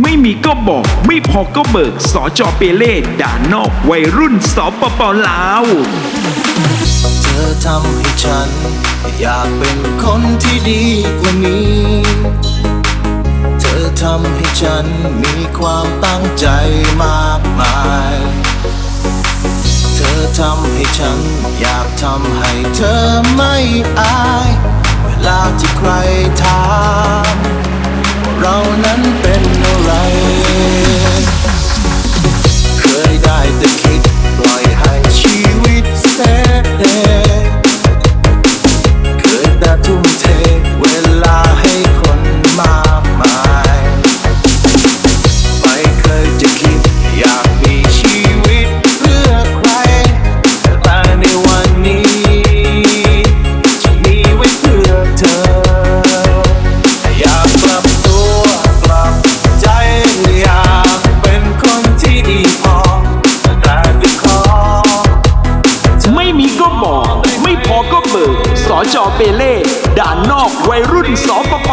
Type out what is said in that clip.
ไม่มีก็บอก ไม่พอก็เบิกสอจอเปเล่ด่านนอกวัยรุ่นสปปลาวเธอทำให้ฉัน อยากเป็นคนที่ดีกว่านี้ เธอทำให้ฉันมีความตั้งใจมากมาย เธอทำให้ฉัน อยากทำให้เธอไม่อาย เวลาที่ใครถามเรานั้น จอเปเล่ด่านนอกวัยรุ่นสปป